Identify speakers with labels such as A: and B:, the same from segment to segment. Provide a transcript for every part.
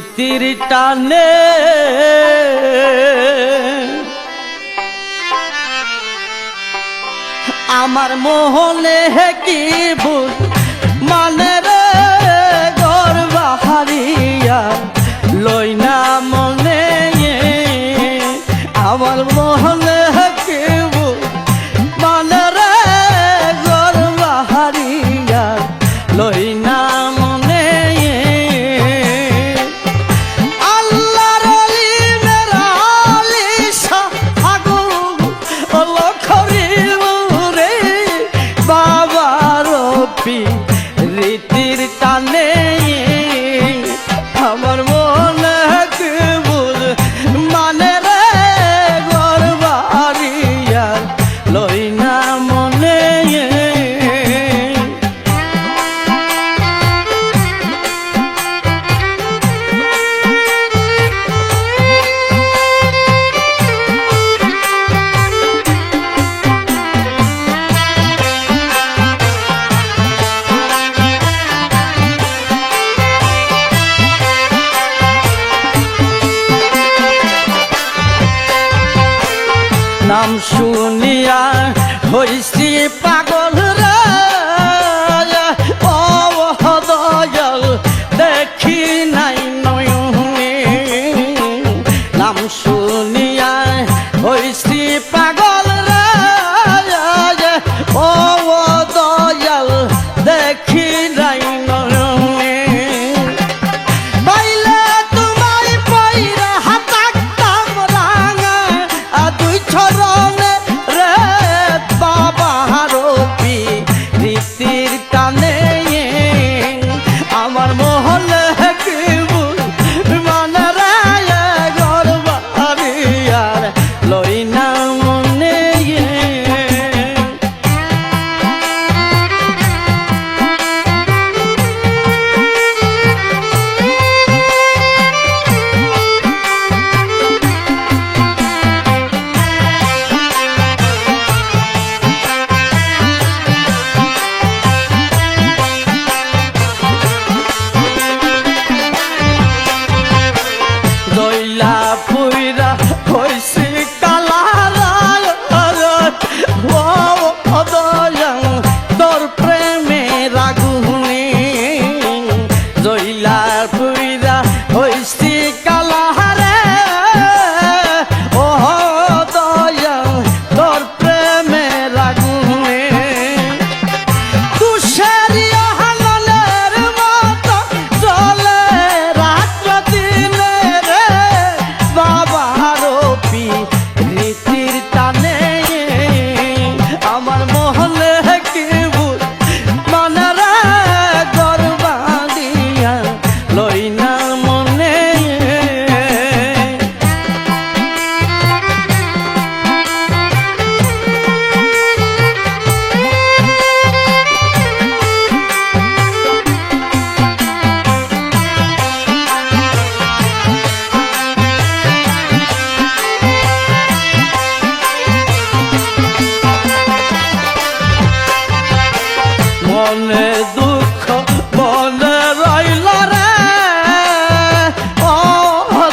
A: স্মৃতির টানে। আমার মোহনে হে কি ভুল? মানে শুনিয়া হইছি পাগল অহদয়াল দেখি নাই নয়নে। নাম শুনিয়া হইছি পাগল অহদয়াল দেখি নাই ছড় মনে দুঃখ, মনে রইল রে। ও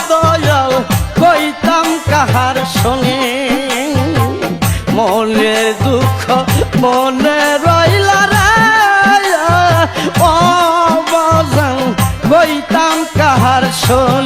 A: দয়াল, কইতাম কাহার সঙ্গে। মনে দুঃখ, মনে রইল রে। ও বজান, কইতাম কাহার সঙ্গে।